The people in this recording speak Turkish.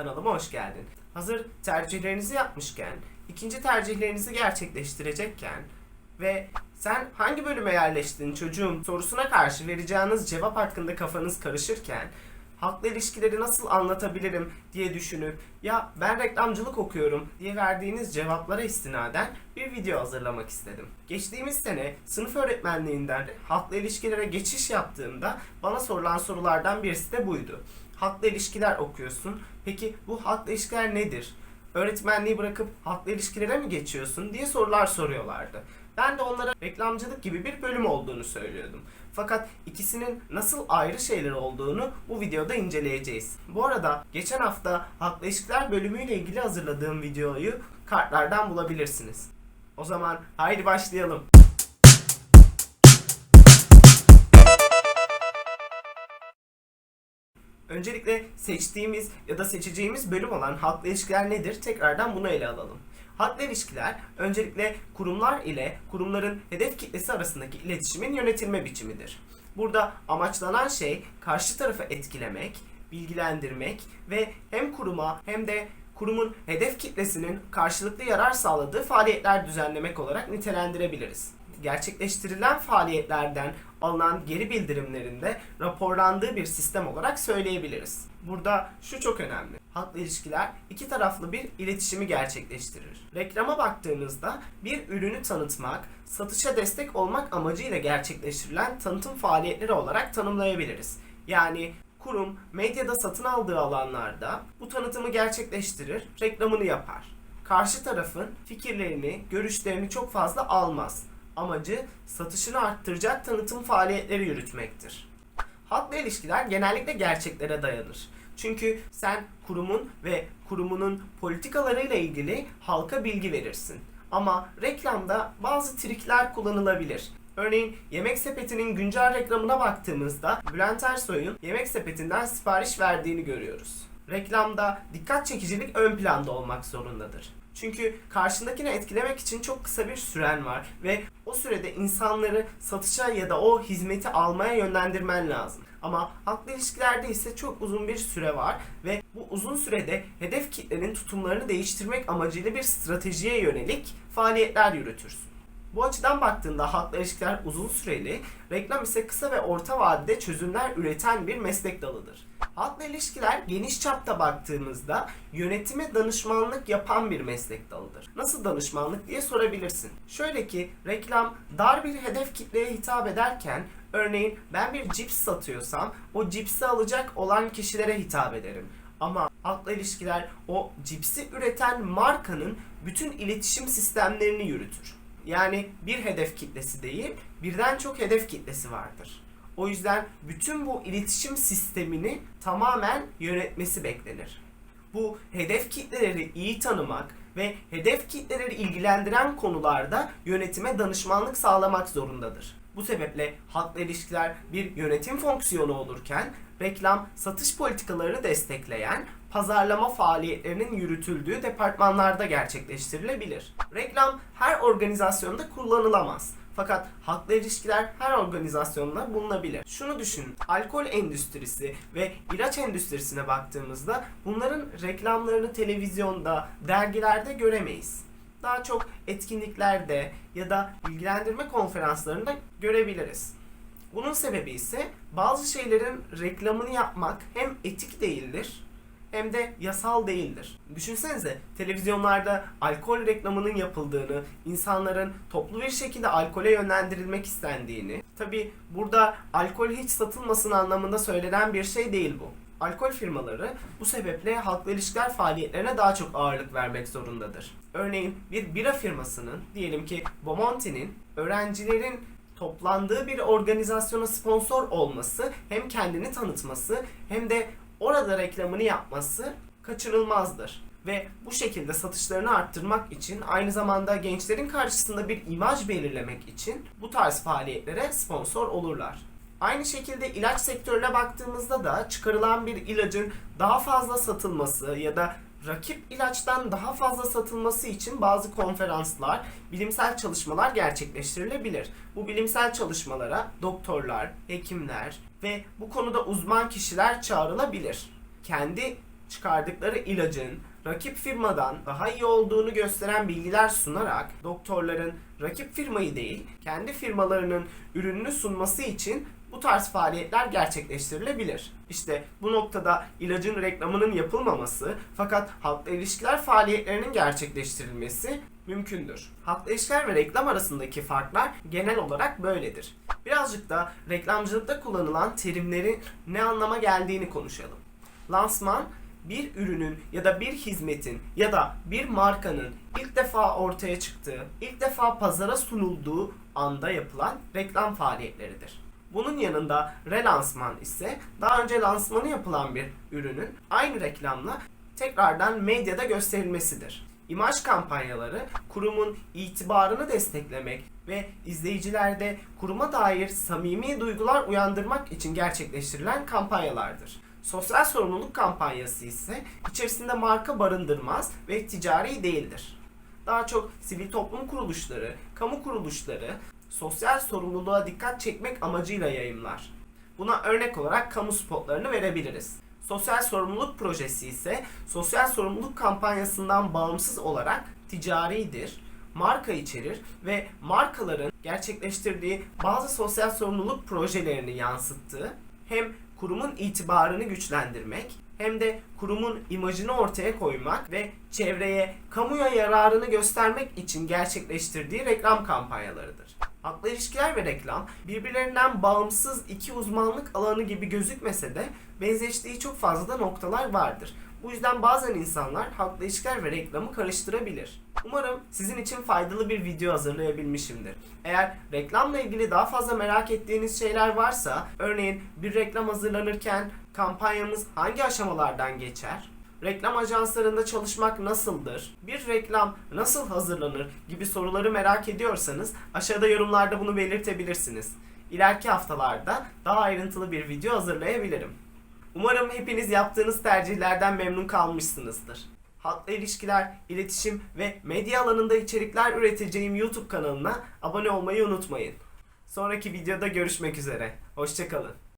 Kanalıma hoş geldin. Hazır tercihlerinizi yapmışken, ikinci tercihlerinizi gerçekleştirecekken ve sen hangi bölüme yerleştin çocuğum sorusuna karşı vereceğiniz cevap hakkında kafanız karışırken halkla ilişkileri nasıl anlatabilirim diye düşünüp ya ben reklamcılık okuyorum diye verdiğiniz cevaplara istinaden bir video hazırlamak istedim. Geçtiğimiz sene sınıf öğretmenliğinden halkla ilişkilere geçiş yaptığımda bana sorulan sorulardan birisi de buydu. Halkla ilişkiler okuyorsun. Peki bu halkla ilişkiler nedir? Öğretmenliği bırakıp halkla ilişkilere mi geçiyorsun diye sorular soruyorlardı. Ben de onlara reklamcılık gibi bir bölüm olduğunu söylüyordum. Fakat ikisinin nasıl ayrı şeyler olduğunu bu videoda inceleyeceğiz. Bu arada geçen hafta halkla ilişkiler bölümüyle ilgili hazırladığım videoyu kartlardan bulabilirsiniz. O zaman haydi başlayalım. Öncelikle seçtiğimiz ya da seçeceğimiz bölüm olan halkla ilişkiler nedir? Tekrardan bunu ele alalım. Halkla ilişkiler öncelikle kurumlar ile kurumların hedef kitlesi arasındaki iletişimin yönetilme biçimidir. Burada amaçlanan şey karşı tarafı etkilemek, bilgilendirmek ve hem kuruma hem de kurumun hedef kitlesinin karşılıklı yarar sağladığı faaliyetler düzenlemek olarak nitelendirebiliriz. Gerçekleştirilen faaliyetlerden alınan geri bildirimlerinde raporlandığı bir sistem olarak söyleyebiliriz. Burada şu çok önemli. Halkla ilişkiler iki taraflı bir iletişimi gerçekleştirir. Reklama baktığımızda bir ürünü tanıtmak, satışa destek olmak amacıyla gerçekleştirilen tanıtım faaliyetleri olarak tanımlayabiliriz. Yani kurum medyada satın aldığı alanlarda bu tanıtımı gerçekleştirir, reklamını yapar. Karşı tarafın fikirlerini, görüşlerini çok fazla almaz. Amacı satışını arttıracak tanıtım faaliyetleri yürütmektir. Halkla ilişkiler genellikle gerçeklere dayanır. Çünkü sen kurumun ve kurumunun politikalarıyla ilgili halka bilgi verirsin. Ama reklamda bazı trikler kullanılabilir. Örneğin Yemek Sepeti'nin güncel reklamına baktığımızda Bülent Ersoy'un Yemek Sepeti'nden sipariş verdiğini görüyoruz. Reklamda dikkat çekicilik ön planda olmak zorundadır. Çünkü karşındakini etkilemek için çok kısa bir süren var ve o sürede insanları satışa ya da o hizmeti almaya yönlendirmen lazım. Ama halkla ilişkilerde ise çok uzun bir süre var ve bu uzun sürede hedef kitlenin tutumlarını değiştirmek amacıyla bir stratejiye yönelik faaliyetler yürütürsün. Bu açıdan baktığında halkla ilişkiler uzun süreli, reklam ise kısa ve orta vadede çözümler üreten bir meslek dalıdır. Halkla ilişkiler geniş çapta baktığımızda yönetime danışmanlık yapan bir meslek dalıdır. Nasıl danışmanlık diye sorabilirsin. Şöyle ki reklam dar bir hedef kitleye hitap ederken örneğin ben bir cips satıyorsam o cipsi alacak olan kişilere hitap ederim. Ama halkla ilişkiler o cipsi üreten markanın bütün iletişim sistemlerini yürütür. Yani bir hedef kitlesi değil, birden çok hedef kitlesi vardır. O yüzden bütün bu iletişim sistemini tamamen yönetmesi beklenir. Bu hedef kitleleri iyi tanımak ve hedef kitleleri ilgilendiren konularda yönetime danışmanlık sağlamak zorundadır. Bu sebeple halkla ilişkiler bir yönetim fonksiyonu olurken reklam satış politikalarını destekleyen pazarlama faaliyetlerinin yürütüldüğü departmanlarda gerçekleştirilebilir. Reklam her organizasyonda kullanılamaz. Fakat halkla ilişkiler her organizasyonda bulunabilir. Şunu düşünün, alkol endüstrisi ve ilaç endüstrisine baktığımızda bunların reklamlarını televizyonda, dergilerde göremeyiz. Daha çok etkinliklerde ya da bilgilendirme konferanslarında görebiliriz. Bunun sebebi ise bazı şeylerin reklamını yapmak hem etik değildir hem de yasal değildir. Düşünsenize televizyonlarda alkol reklamının yapıldığını, insanların toplu bir şekilde alkole yönlendirilmek istendiğini. Tabi burada alkol hiç satılmasın anlamında söylenen bir şey değil bu. Alkol firmaları bu sebeple halkla ilişkiler faaliyetlerine daha çok ağırlık vermek zorundadır. Örneğin bir bira firmasının, diyelim ki Bomonti'nin öğrencilerin toplandığı bir organizasyona sponsor olması hem kendini tanıtması hem de orada reklamını yapması kaçınılmazdır. Ve bu şekilde satışlarını arttırmak için aynı zamanda gençlerin karşısında bir imaj belirlemek için bu tarz faaliyetlere sponsor olurlar. Aynı şekilde ilaç sektörüne baktığımızda da çıkarılan bir ilacın daha fazla satılması ya da rakip ilaçtan daha fazla satılması için bazı konferanslar, bilimsel çalışmalar gerçekleştirilebilir. Bu bilimsel çalışmalara doktorlar, hekimler ve bu konuda uzman kişiler çağrılabilir. Kendi çıkardıkları ilacın rakip firmadan daha iyi olduğunu gösteren bilgiler sunarak doktorların rakip firmayı değil kendi firmalarının ürününü sunması için bu tarz faaliyetler gerçekleştirilebilir. İşte bu noktada ilacın reklamının yapılmaması fakat halkla ilişkiler faaliyetlerinin gerçekleştirilmesi mümkündür. Halkla ilişkiler ve reklam arasındaki farklar genel olarak böyledir. Birazcık da reklamcılıkta kullanılan terimlerin ne anlama geldiğini konuşalım. Lansman bir ürünün ya da bir hizmetin ya da bir markanın ilk defa ortaya çıktığı, ilk defa pazara sunulduğu anda yapılan reklam faaliyetleridir. Bunun yanında relansman ise daha önce lansmanı yapılan bir ürünün aynı reklamla tekrardan medyada gösterilmesidir. İmaj kampanyaları kurumun itibarını desteklemek ve izleyicilerde kuruma dair samimi duygular uyandırmak için gerçekleştirilen kampanyalardır. Sosyal sorumluluk kampanyası ise içerisinde marka barındırmaz ve ticari değildir. Daha çok sivil toplum kuruluşları, kamu kuruluşları sosyal sorumluluğa dikkat çekmek amacıyla yayımlar. Buna örnek olarak kamu spotlarını verebiliriz. Sosyal sorumluluk projesi ise sosyal sorumluluk kampanyasından bağımsız olarak ticaridir, marka içerir ve markaların gerçekleştirdiği bazı sosyal sorumluluk projelerini yansıttığı hem kurumun itibarını güçlendirmek hem de kurumun imajını ortaya koymak ve çevreye, kamuya yararını göstermek için gerçekleştirdiği reklam kampanyalarıdır. Halkla ilişkiler ve reklam birbirlerinden bağımsız iki uzmanlık alanı gibi gözükmese de benzeştiği çok fazla noktalar vardır. Bu yüzden bazen insanlar halkla ilişkiler ve reklamı karıştırabilir. Umarım sizin için faydalı bir video hazırlayabilmişimdir. Eğer reklamla ilgili daha fazla merak ettiğiniz şeyler varsa, örneğin bir reklam hazırlanırken kampanyamız hangi aşamalardan geçer? Reklam ajanslarında çalışmak nasıldır? Bir reklam nasıl hazırlanır gibi soruları merak ediyorsanız aşağıda yorumlarda bunu belirtebilirsiniz. İleriki haftalarda daha ayrıntılı bir video hazırlayabilirim. Umarım hepiniz yaptığınız tercihlerden memnun kalmışsınızdır. Halkla ilişkiler, iletişim ve medya alanında içerikler üreteceğim YouTube kanalına abone olmayı unutmayın. Sonraki videoda görüşmek üzere. Hoşçakalın.